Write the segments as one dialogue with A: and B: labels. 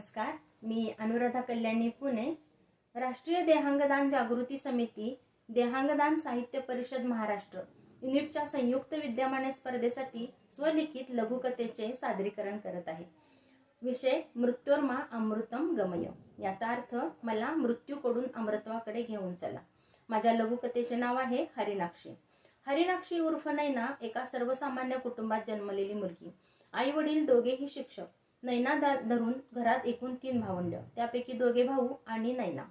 A: नमस्कार. मी अनुराधा कल्याणी पुणे. राष्ट्रीय देहांगदान जागृती समिती देहांगदान साहित्य परिषद महाराष्ट्र युनिटच्या संयुक्त विद्यमाने स्पर्धेसाठी स्वलिखित लघुकथेचे सादरीकरण करत आहे. विषय मृत्योर्मा अमृतम गमय. याचा अर्थ मला मृत्यूकडून अमृत्वाकडे घेऊन चला. माझ्या लघुकथेचे नाव आहे हरिणाक्षी हरिणाक्षी उर्फ नैना एका सर्वसामान्य कुटुंबात जन्मलेली मुलगी. आई वडील दोघेही शिक्षक. नैना धरून घरात एकूण तीन भावंड. त्यापैकी दोघे भाऊ आणि नैना.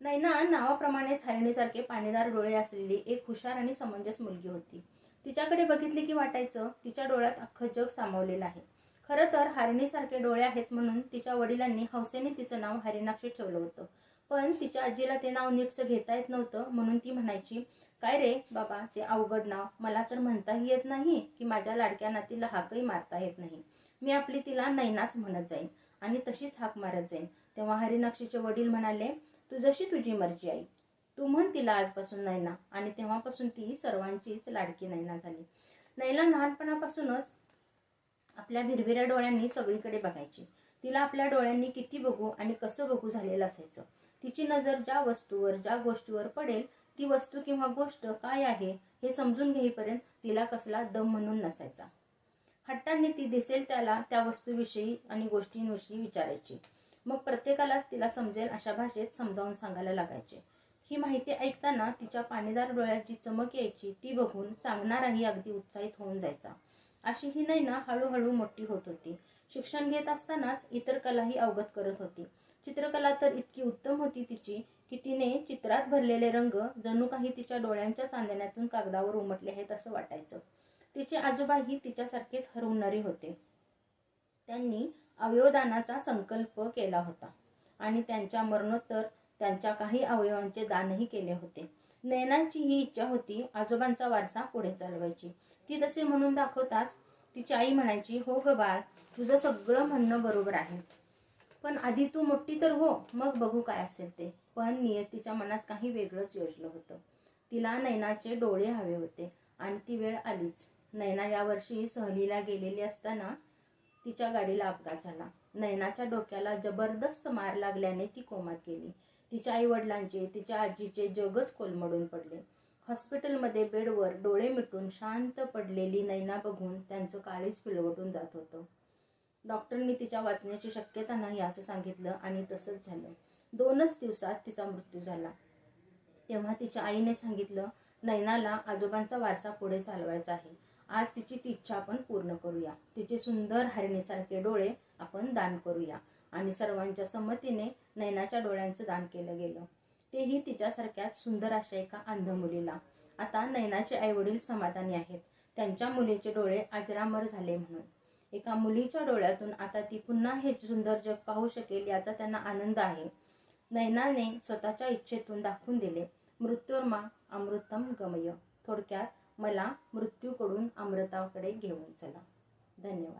A: नैना नावाप्रमाणेच हरिणीसारखे पाणीदार डोळे असलेली एक हुशार आणि समंजस मुलगी होती. तिच्याकडे बघितले की वाटायचं तिच्या डोळ्यात अख्खं जग सामावलेलं आहे. खरं तर हरिणीसारखे डोळे आहेत म्हणून तिच्या वडिलांनी हौसेने तिचं नाव हरिणाक्षी ठेवलं होतं. पण तिच्या आजीला ते नाव नीटचं घेता येत नव्हतं म्हणून ती म्हणायची काय रे बाबा ते अवघड नाव. मला तर म्हणताही येत नाही की माझ्या लाडक्या नातीला हाकही मारता येत नाही. मी आपली तिला नैनाच म्हणत जाईन आणि तशीच हाक मारत जाईन. तेव्हा हरिनाक्षीचे वडील म्हणाले तू जशी तुझी मर्जी आई. तू म्हण तिला आजपासून नैना. आणि तेव्हापासून ती सर्वांचीच लाडकी नैना झाली. नैला लहानपणापासूनच आपल्या भिरभिऱ्या डोळ्यांनी सगळीकडे बघायची. तिला आपल्या डोळ्यांनी किती बघू आणि कसं बघू झालेलं असायचं. तिची नजर ज्या वस्तूवर ज्या गोष्टीवर पडेल ती वस्तू किंवा गोष्ट काय आहे हे समजून घेईपर्यंत तिला कसला दम म्हणून नसायचा. हट्टांनी ती दिसेल त्याला त्या वस्तूविषयी आणि गोष्टींविषयी विचारायची. मग प्रत्येकालाच तिला समजेल अशा भाषेत समजावून सांगायला लागायचे. ही माहिती ऐकताना तिच्या पाणीदार डोळ्याची चमक यायची ती बघून सांगणाराही अगदी उत्साहित होऊन जायचा. अशी ही नैना हळूहळू मोठी होत होती. शिक्षण घेत असतानाच इतर कलाही अवगत करत होती. चित्रकला तर इतकी उत्तम होती तिची की तिने चित्रात भरलेले रंग जणू काही तिच्या डोळ्यांच्या चांदण्यातून कागदावर उमटले आहेत असं वाटायचं. तिचे आजोबाही तिच्यासारखेच हरवणारे होते. त्यांनी अवयवदानाचा संकल्प केला होता आणि त्यांच्या मरणोत्तर त्यांच्या काही अवयवांचे दानही केले होते. नयनाची ही इच्छा होती आजोबांचा वारसा पुढे चालवायची. ती तसे म्हणून दाखवताच तिची आई म्हणायची हो ग बाळ तुझं सगळं म्हणणं बरोबर आहे. पण आधी तू मोठी तर हो मग बघू काय असेल ते. पण नियतीच्या मनात काही वेगळंच योजलं होतं. तिला नैनाचे डोळे हवे होते. आणि ती वेळ आलीच. नैना यावर्षी सहलीला गेलेली असताना तिच्या गाडीला अपघात झाला. नैनाच्या डोक्याला जबरदस्त मार लागल्याने ती कोमात गेली. तिच्या आई वडिलांचे तिच्या आजीचे जगच कोलमडून पडले. हॉस्पिटलमध्ये बेडवर डोळे मिटून शांत पडलेली नैना बघून त्यांचं काळीच पिळवटून जात होतं. डॉक्टरनी तिच्या वाचण्याची शक्यता नाही असं सांगितलं आणि तसंच झालं. दोनच दिवसात तिचा मृत्यू झाला. तेव्हा तिच्या आईने सांगितलं नैनाला आजोबांचा वारसा पुढे चालवायचा आहे. आज तिची ती इच्छा आपण पूर्ण करूया. तिचे सुंदर हरिणीसारखे डोळे आपण दान करूया. आणि सर्वांच्या संमतीने नैनाच्या डोळ्यांचं दान केलं गेलं. तेही तिच्यासारख्याच सुंदर अशा एका अंध मुलीला. आता नैनाचे आईवडील समाधानी आहेत. त्यांच्या मुलीचे डोळे अजरामर झाले म्हणून. एका मुलीच्या डोळ्यातून आता ती पुन्हा हे सुंदर जग पाहू शकेल याचा त्यांना आनंद आहे. नैनाने स्वतःच्या इच्छेतून दाखवून दिले. मृत्युर्मा अमृतम गमय. थोडक्यात मला मृत्यूकडून अमृताकडे घेऊन चला. धन्यवाद.